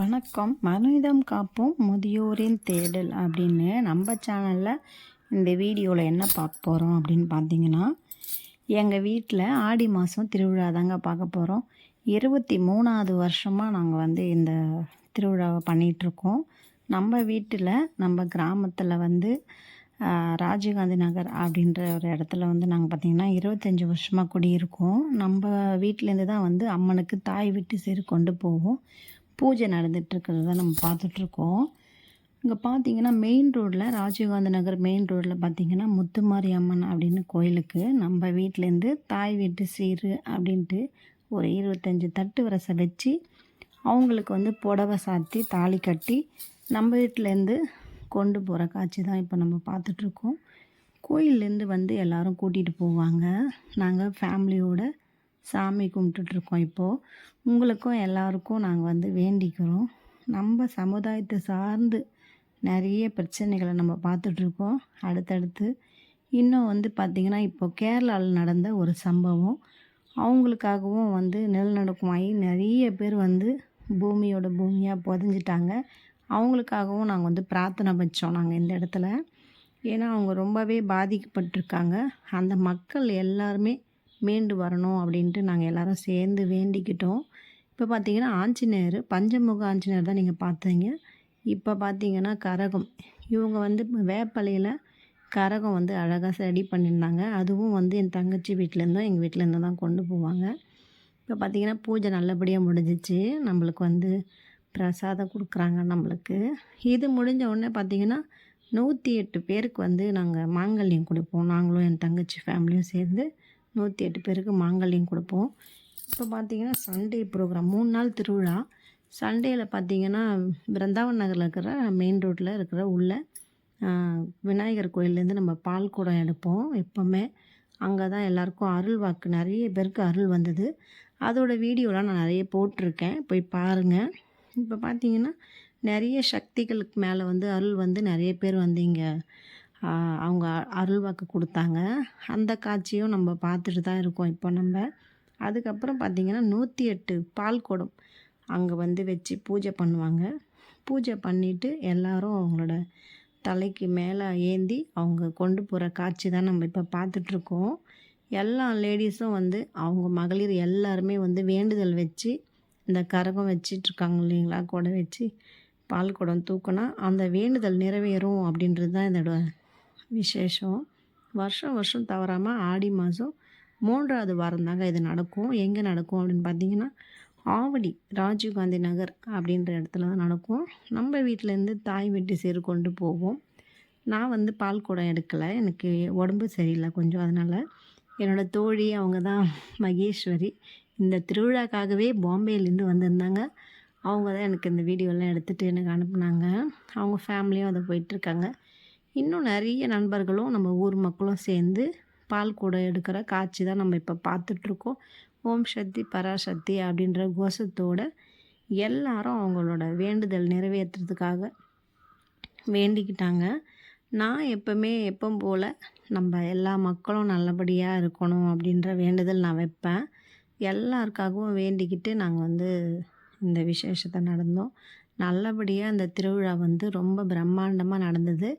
வணக்கம். மனிதம் காப்போம் முதியோரின் தேடல் அப்படின்னு நம்ம சேனலில் இந்த வீடியோவில் என்ன பார்க்க போகிறோம் அப்படின்னு பார்த்தீங்கன்னா எங்கள் வீட்டில் ஆடி மாதம் திருவிழா தாங்க பார்க்க போகிறோம் இருபத்தி மூணாவது வருஷமாக நாங்கள் வந்து இந்த திருவிழாவை பண்ணிகிட்ருக்கோம் நம்ம வீட்டில் நம்ம கிராமத்தில் வந்து ராஜீவ்காந்தி நகர் அப்படின்ற ஒரு இடத்துல வந்து நாங்கள் பார்த்திங்கன்னா இருபத்தஞ்சி வருஷமாக குடியிருக்கோம். நம்ம வீட்டிலேருந்து தான் வந்து அம்மனுக்கு தாய் வீட்டு சரி கொண்டு போவோம். பூஜை நடந்துகிட்ருக்கிறத நம்ம பார்த்துட்ருக்கோம். இங்கே பார்த்தீங்கன்னா மெயின் ரோட்டில் ராஜீவ்காந்தி நகர் மெயின் ரோட்டில் பார்த்தீங்கன்னா முத்துமாரி அம்மன் அப்படின்னு கோயிலுக்கு நம்ம வீட்டிலேருந்து தாய் வீட்டு சீரு அப்படின்ட்டு ஒரு இருபத்தஞ்சி தட்டு வரசை வச்சு அவங்களுக்கு வந்து புடவை சாத்தி தாலி கட்டி நம்ம வீட்டிலேருந்து கொண்டு போகிற காட்சி தான் இப்போ நம்ம பார்த்துட்ருக்கோம். கோயிலேருந்து வந்து எல்லோரும் கூட்டிகிட்டு போவாங்க. நாங்கள் ஃபேமிலியோடு சாமி கும்பிட்டுட்ருக்கோம் இப்போது உங்களுக்கும் எல்லாருக்கும் நாங்கள் வந்து வேண்டிக்கிறோம். நம்ம சமுதாயத்தை சார்ந்து நிறைய பிரச்சனைகளை நம்ம பார்த்துட்ருக்கோம். அடுத்தடுத்து இன்னும் வந்து பார்த்திங்கன்னா இப்போ கேரளாவில் நடந்த ஒரு சம்பவம். அவங்களுக்காகவும் வந்து நிலநடுக்கமாகி நிறைய பேர் வந்து பூமியோட பூமியாக புதஞ்சிட்டாங்க. அவங்களுக்காகவும் நாங்கள் வந்து பிரார்த்தனை வச்சோம் நாங்கள் இந்த இடத்துல. ஏன்னா அவங்க ரொம்பவே பாதிக்கப்பட்டிருக்காங்க. அந்த மக்கள் எல்லாருமே மீண்டு வரணும் அப்படின்ட்டு நாங்கள் எல்லோரும் சேர்ந்து வேண்டிக்கிட்டோம். இப்போ பார்த்தீங்கன்னா ஆஞ்சநேயர் பஞ்சமுக ஆஞ்சநேயர் தான் நீங்கள் பார்த்தீங்க. இப்போ பார்த்தீங்கன்னா கரகம். இவங்க வந்து வேப்பலையில் கரகம் வந்து அழகாக ரெடி பண்ணியிருந்தாங்க. அதுவும் வந்து என் தங்கச்சி வீட்டிலேருந்தும் எங்கள் வீட்டிலேருந்து தான் கொண்டு போவாங்க. இப்போ பார்த்திங்கன்னா பூஜை நல்லபடியாக முடிஞ்சிச்சு. நம்மளுக்கு வந்து பிரசாதம் கொடுக்குறாங்க நம்மளுக்கு. இது முடிஞ்ச உடனே பார்த்திங்கன்னா நூற்றி எட்டு பேருக்கு வந்து நாங்கள் மாங்கல்யம் கொடுப்போம். நாங்களும் என் தங்கச்சி ஃபேமிலியும் சேர்ந்து நூற்றி எட்டு பேருக்கு மாங்கல்யம் கொடுப்போம். இப்போ பார்த்திங்கன்னா சண்டே ப்ரோக்ராம் மூணு நாள் திருவிழா. சண்டேயில் பார்த்திங்கன்னா பிருந்தாவன் நகரில் இருக்கிற மெயின் ரோட்டில் இருக்கிற உள்ள விநாயகர் கோயிலேருந்து நம்ம பால் குடம் எடுப்போம் எப்போவுமே. அங்கே தான் எல்லாருக்கும் அருள் வாக்கு நிறைய பேருக்கு அருள் வந்தது. அதோடய வீடியோலாம் நான் நிறைய போட்டிருக்கேன் போய் பாருங்கள் இப்போ பார்த்தீங்கன்னா நிறைய சக்திகளுக்கு மேலே வந்து அருள் வந்து நிறைய பேர் வந்து இங்கே அவங்க அருள்வாக்கு கொடுத்தாங்க. அந்த காட்சியும் நம்ம பார்த்துட்டு தான் இருக்கோம் இப்போ நம்ம. அதுக்கப்புறம் பார்த்திங்கன்னா நூற்றி எட்டு பால் குடம் அங்கே வந்து வச்சு பூஜை பண்ணுவாங்க. பூஜை பண்ணிவிட்டு எல்லோரும் அவங்களோட தலைக்கு மேலே ஏந்தி அவங்க கொண்டு போகிற காட்சி தான் நம்ம இப்போ பார்த்துட்ருக்கோம் எல்லா லேடிஸும் வந்து அவங்க மகளிர் எல்லாருமே வந்து வேண்டுதல் வச்சு இந்த கரகம் வச்சிட்ருக்காங்க இல்லைங்களா? குடம் வச்சு பால் குடம் தூக்கினா அந்த வேண்டுதல் நிறைவேறும் அப்படின்றது தான் இதோட விசேஷம். வருஷம் வருஷம் தவறாமல் ஆடி மாதம் மூன்றாவது வாரம் தாங்க இது நடக்கும். எங்கே நடக்கும் அப்படின்னு பார்த்தீங்கன்னா ஆவடி ராஜீவ்காந்தி நகர் அப்படின்ற இடத்துல தான் நடக்கும். நம்ம வீட்டிலேருந்து தாய் வெட்டி சேரு கொண்டு போவோம். நான் வந்து பால் குடம் எடுக்கலை. எனக்கு உடம்பு சரியில்லை கொஞ்சம். அதனால் என்னோடய தோழி அவங்க தான் மகேஸ்வரி. இந்த திருவிழாக்காகவே பாம்பேலேருந்து வந்திருந்தாங்க. அவங்க தான் எனக்கு இந்த வீடியோலாம் எடுத்துகிட்டு எனக்கு அனுப்புனாங்க. அவங்க ஃபேமிலியும் அதை போயிட்டுருக்காங்க இன்னும் நிறைய நண்பர்களும் நம்ம ஊர் மக்களும் சேர்ந்து பால் கூட எடுக்கிற காட்சி தான் நம்ம இப்போ பார்த்துட்ருக்கோம். ஓம் சக்தி பராசக்தி அப்படின்ற கோஷத்தோடு எல்லாரும் அவங்களோட வேண்டுதல் நிறைவேற்றுறதுக்காக வேண்டிக்கிட்டாங்க. நான் எப்போவுமே எப்போ போல் நம்ம எல்லா மக்களும் நல்லபடியாக இருக்கணும் அப்படின்ற வேண்டுதல் நான் வைப்பேன். எல்லாருக்காகவும் வேண்டிக்கிட்டு நாங்கள் வந்து இந்த விசேஷத்தை நடந்தோம். நல்லபடியாக அந்த திருவிழா வந்து ரொம்ப பிரம்மாண்டமாக நடந்தது.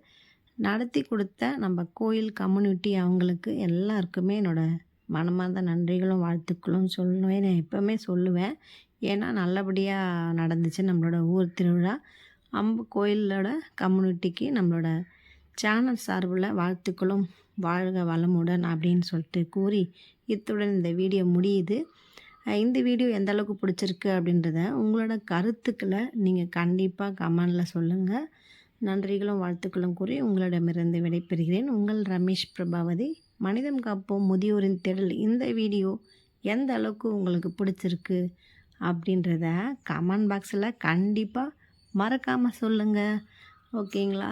நடத்தி கொடுத்த நம்ம கோயில் கம்யூனிட்டி அவங்களுக்கு எல்லாருக்குமே என்னோடய மனமார்ந்த நன்றிகளும் வாழ்த்துக்களும் சொல்லுவேன் நான் எப்போவுமே சொல்லுவேன். ஏன்னா நல்லபடியாக நடந்துச்சு நம்மளோட ஊர் திருவிழா. அம்பு கோயிலோட கம்யூனிட்டிக்கு நம்மளோட சேனல் சார்பில் வாழ்த்துக்களும் வாழ்க வளமுடன் அப்படின்னு சொல்லிட்டு கூறி இத்துடன் இந்த வீடியோ முடியுது. இந்த வீடியோ எந்த அளவுக்கு பிடிச்சிருக்கு அப்படின்றத உங்களோட கருத்துக்களை நீங்கள் கண்டிப்பாக கமெண்டில் சொல்லுங்கள் நன்றிகளும் வாழ்த்துக்களும் கூறி உங்களிடமிருந்து விடைபெறுகிறேன். உங்கள் ரமேஷ் பிரபாவதி. மனிதம் காப்போம் முதியோரின் திடல். இந்த வீடியோ எந்த அளவுக்கு உங்களுக்கு பிடிச்சிருக்கு அப்படின்றத கமெண்ட் பாக்ஸில் கண்டிப்பாக மறக்காமல் சொல்லுங்கள் ஓகேங்களா?